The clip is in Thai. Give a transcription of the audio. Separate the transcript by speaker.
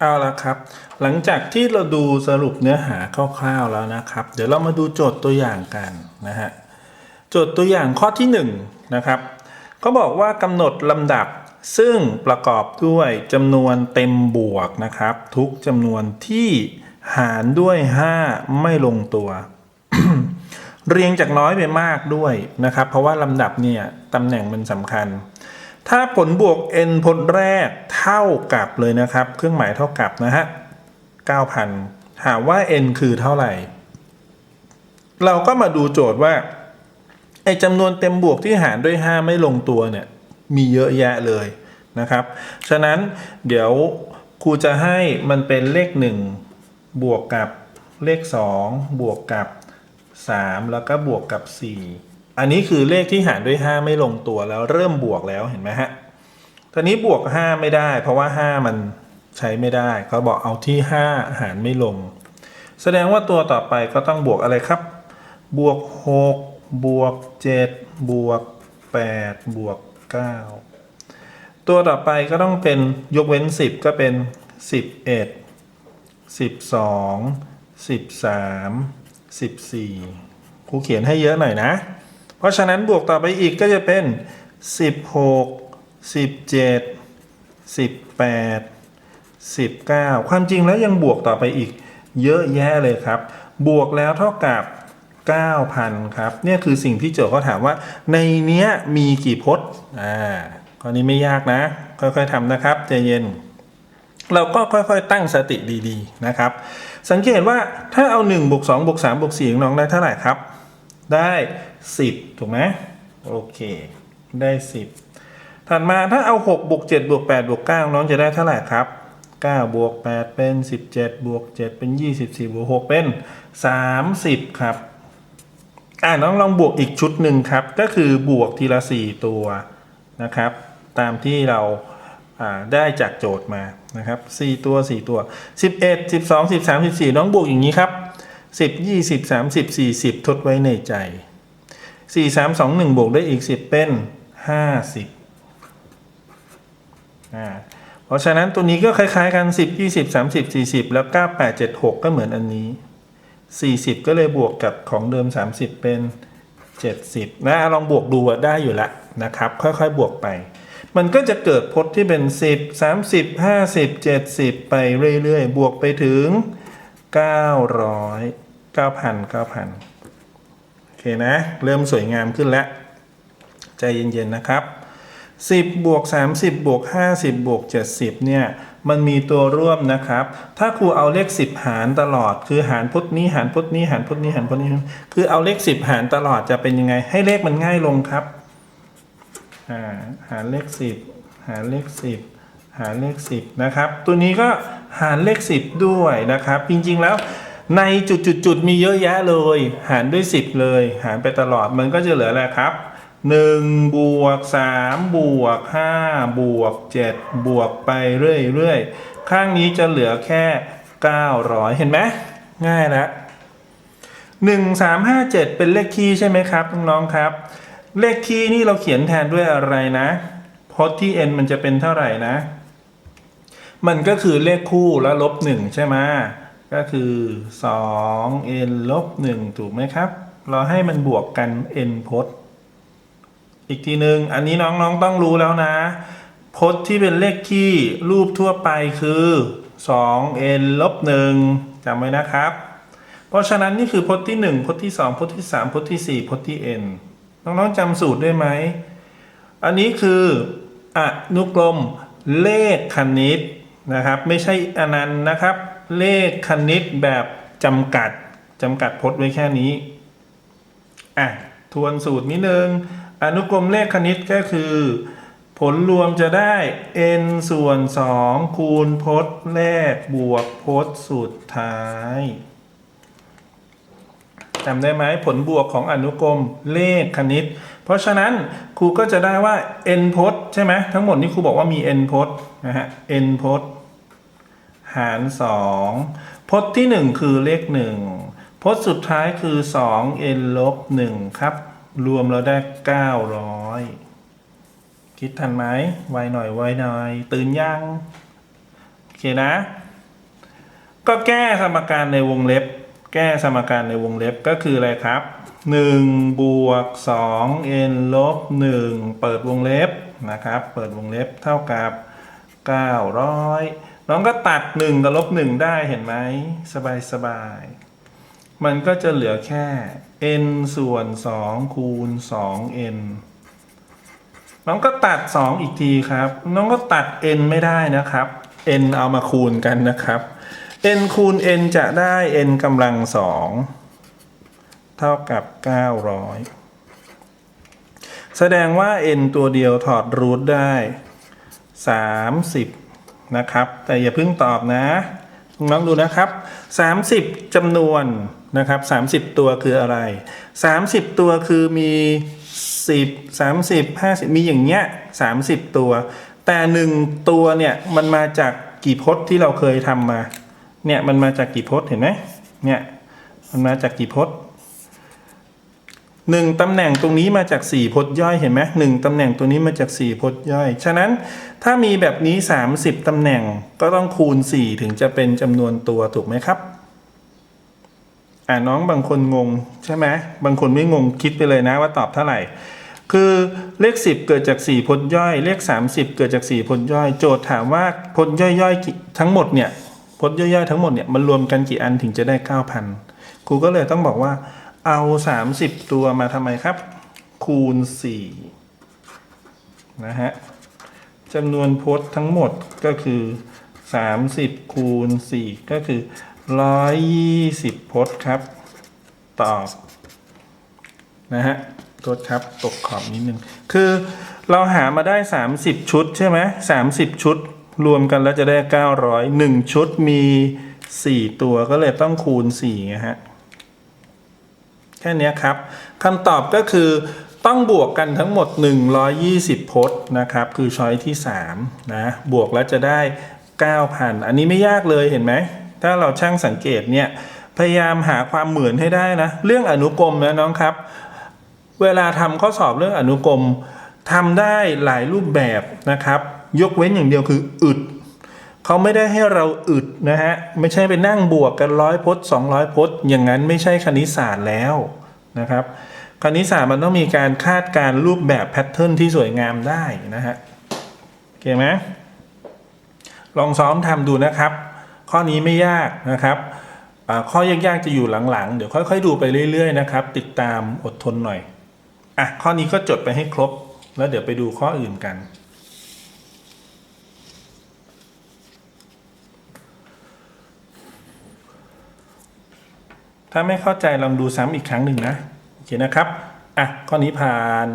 Speaker 1: เอาละครับ หลังจากที่เราดูสรุปเนื้อหาคร่าวๆแล้วนะครับ เดี๋ยวเรามาดูโจทย์ตัวอย่างกันนะฮะโจทย์ตัวอย่างข้อที่1นงนะครับก็บอกว่ากำหนดลำดับซึ่งประกอบด้วยจำนวนเต็มบวกนะครับ ทุกจำนวนที่หารด้วย 5 ไม่ลงตัว เรียงจากน้อยไปมากด้วยนะครับ เพราะว่าลำดับเนี่ยตำแหน่งมันสำคัญ ถ้าผลบวก n ผลแรกเท่ากับเลยนะครับ เครื่องหมายเท่ากับนะฮะ9,000 ถามว่า n คือเท่าไหร่ เราก็มาดูโจทย์ว่าไอ้จำนวนเต็มบวกที่หารด้วย 5 ไม่ลงตัวเนี่ย มีเยอะแยะเลยนะครับ ฉะนั้นเดี๋ยวครูจะให้มันเป็นเลข 1 บวกกับเลข 2 บวกกับ 3 แล้วก็บวกกับ 4 อันนี้คือเลขที่หารด้วย 5 ไม่ลงตัวแล้วเริ่มบวกแล้วเห็นไหมฮะตอนนี้บวก 5 ไม่ได้ เพราะว่า 5 มันใช้ไม่ได้เขาบอกเอาที่ 5 หารไม่ลง แสดงว่าตัวต่อไปก็ต้องบวกอะไรครับ บวก 6 บวก 7 บวก 8 บวก 9 ตัวต่อไปก็ต้องเป็นยกเว้น 10 ก็เป็น 11 12 13 14ครูเขียนให้เยอะหน่อยนะ ราะฉะนั้นบวกต่อไปอีกก็จะเป็น 16 17 18 19 ความจริงแล้วยังบวกต่อไปอีก เยอะแยะเลยครับ บวกแล้วเท่ากับ 9,000 ครับ เนี่ยคือสิ่งที่โจทย์เขาถามว่า ในเนี้ยมีกี่พจน์อ่าข้อนี้ไม่ยากนะ ค่อยๆทำนะครับใจเย็น เราก็ค่อยๆตั้งสติดีๆนะครับ สังเกตว่าถ้าเอา1บวก2บวก3บวก4ของน้องได้เท่าไหร่ครับ ได้ 10 ถูกไหมโอเค ได้ 10 ถัดมาถ้าเอา 6 บวก 7 บวก 8 บวก 9 น้องจะได้เท่าไหร่ครับ 9 บวก 8 เป็น 17 บวก 7 เป็น 24 บวก 6 เป็น 30 ครับ อ่าน้องลองบวกอีกชุดหนึ่งครับ ก็คือบวกทีละ 4 ตัวนะครับ ตามที่เราได้จากโจทย์มานะครับ 4 ตัว 4 ตัว 11 12 13 14 น้องบวกอย่างนี้ครับ 10 20 30 40 ทดไว้ในใจ 4 3 2 1 บวกได้อีก 10 เป็น 50อ่าเพราะฉะนั้นตัวนี้ก็คล้ายๆกัน 10 20 30 40 แล้ว 9 8 7 6 ก็เหมือนอันนี้ 40 ก็เลยบวกกับของเดิม 30 เป็น 70 นะลองบวกดูได้อยู่แล้วนะครับ ค่อยๆ บวกไป มันก็จะเกิดพจน์ที่เป็น 10 30 50 70 ไปเรื่อยๆ บวกไปถึง 900 9,000 9,000โอเคนะ เริ่มสวยงามขึ้นแล้ว ใจเย็นๆนะครับ10บวก30บวก50บวก70เนี่ยมันมีตัวร่วมนะครับ ถ้าครูเอาเลข 10 หารตลอด คือหารพจน์นี้หารพจน์นี้หารพจน์นี้หารพจน์นี้ คือเอาเลข 10 หารตลอดจะเป็นยังไง ให้เลขมันง่ายลงครับ หารเลข 10 หารเลข 10 หารเลข 10 นะครับ ตัวนี้ก็หารเลข 10 ด้วยนะครับ จริงๆแล้วในจุดๆมีเยอะแยะเลย หารด้วย 10 เลย หารไปตลอดมันก็จะเหลืออะไรครับ1บวก3บวก5บวก7บวกไปเรื่อยๆ ข้างนี้จะเหลือแค่ 900 เห็นไหมง่ายแล้ว1 3 5 7 เป็นเลขคี่ใช่ไหมครับน้องๆครับ เลขคี่นี่เราเขียนแทนด้วยอะไรนะพจน์ที่ n มันจะเป็นเท่าไหร่นะ มันก็คือเลขคู่แล้วลบ1ใช่ไหมก็คือ2 n ลบ1ถูกไหมครับ เราให้มันบวกกัน n พจน์ อีกทีหนึ่งอันนี้น้องๆต้องรู้แล้วนะ พจน์ที่เป็นเลขคี่รูปทั่วไปคือ 2n ลบ1จำไว้นะครับ เพราะฉะนั้นนี่คือพจน์ที่ 1 พจน์ที่ 2 พจน์ที่ 3 พจน์ที่ 4 พจน์ที่ n น้องๆจำสูตรได้ไหม อันนี้คืออนุกรมเลขคณิต นะครับ ไม่ใช่อนันต์นะครับ เลขคณิตแบบจำกัดจำกัดพจน์ไว้แค่นี้อะทวนสูตรนิดนึง อนุกรมเลขคณิตก็คือ ผลรวมจะได้ n ส่วน 2 คูณพจน์แรกบวกพจน์สุดท้าย จำได้ไหมผลบวกของอนุกรมเลขคณิต เพราะฉะนั้นครูก็จะได้ว่า n พจน์ใช่ไหมทั้งหมดนี้ครูบอกว่ามี n พจน์นะฮะ n พจน์หาร 2 พจน์ที่ 1 คือเลข 1 พจน์สุดท้ายคือ 2n ลบ1ครับ รวมเราได้ 900 คิดทันไหมไวหน่อยไวหน่อย ตื่นยัง โอเคนะ ก็แก้สมการในวงเล็บ แก้สมการในวงเล็บก็คืออะไรครับ1บวก2 n ลบ1เปิดวงเล็บนะครับ เปิดวงเล็บเท่ากับ 900 น้องก็ตัด 1 กับลบ 1 ได้เห็นไหมสบายสบายๆมันก็จะเหลือแค่ n ส่วน 2 คูณ 2n น้องก็ตัด 2 อีกทีครับ น้องก็ตัด n ไม่ได้นะครับ n เอามาคูณกันนะครับ n คูณ n จะได้ n กำลัง2เท่ากับ 900 แสดงว่า n ตัวเดียวถอดรูทได้ 30 นะครับ แต่อย่าเพิ่งตอบนะน้องดูนะครับ 30จำนวนนะครับ 30 ตัวคืออะไร 30 ตัวคือมี 10 30 50 มีอย่างเงี้ย30 ตัว แต่หนึ่งตัวเนี่ยมันมาจากกี่พจน์ที่เราเคยทำมา เนี่ยมันมาจากกี่พจน์เห็นไหมเนี่ยมันมาจากกี่พจน์หนึ่งตำแหน่งตรงนี้มาจากสี่พจน์ย่อยเห็นไหมหนึ่งตำแหน่งตัวนี้มาจากสี่พจน์ย่อย ฉะนั้นถ้ามีแบบนี้ 30ตำแหน่งก็ต้องคูณ 4 ถึงจะเป็นจำนวนตัวถูกไหมครับอ่าน้องบางคนงงใช่ไหมบางคนไม่งงคิดไปเลยนะว่าตอบเท่าไหร่ คือเลข 10 เกิดจาก 4พจน์ย่อย เลข 30 เกิดจาก 4พจน์ย่อย โจทย์ถามว่าพจน์ย่อยๆ ทั้งหมดเนี่ย พจน์ย่อยๆทั้งหมดเนี่ยมันรวมกันกี่อันถึงจะได้ 9,000 ครูก็เลยต้องบอกว่า เอา 30 ตัวมาทำไมครับ คูณ 4 นะฮะจำนวนพจน์ทั้งหมดก็คือ 30 คูณ 4 ก็คือ 120 พจน์ครับ ตอบ นะฮะโทษครับ ตกขอบนิดนึง คือเราหามาได้ 30 ชุดใช่ไหม30 ชุด รวมกันแล้วจะได้ 900 1 ชุดมี 4 ตัวก็เลยต้องคูณ4ไงฮะ แค่นี้ครับคำตอบก็คือต้องบวกกันทั้งหมด 120 พจน์นะครับ คือช้อยที่ 3 นะ บวกแล้วจะได้ 9,000 อันนี้ไม่ยากเลยเห็นไหม ถ้าเราช่างสังเกตเนี่ย พยายามหาความเหมือนให้ได้นะ เรื่องอนุกรมนะน้องครับ เวลาทำข้อสอบเรื่องอนุกรมทำได้หลายรูปแบบนะครับ ยกเว้นอย่างเดียวคืออึดเขาไม่ได้ให้เราอึดนะฮะ ไม่ใช่ไปนั่งบวกกันร้อยพจน์200พจน์อย่างนั้นไม่ใช่คณิตศาสตร์แล้วนะครับคณิตศาสตร์มันต้องมีการคาดการรูปแบบแพทเทิร์นที่สวยงามได้นะฮะโอเคไหมลองซ้อมทำดูนะครับ ข้อนี้ไม่ยากนะครับข้อยากๆจะอยู่หลังๆ เดี๋ยวค่อยๆดูไปเรื่อย ๆ นะครับ ติดตามอดทนหน่อยอะข้อนี้ก็จดไปให้ครบ แล้วเดี๋ยวไปดูข้ออื่นกัน ถ้าไม่เข้าใจลองดูซ้ำอีกครั้งหนึ่งนะ โอเคนะครับ อะ ข้อนี้ผ่าน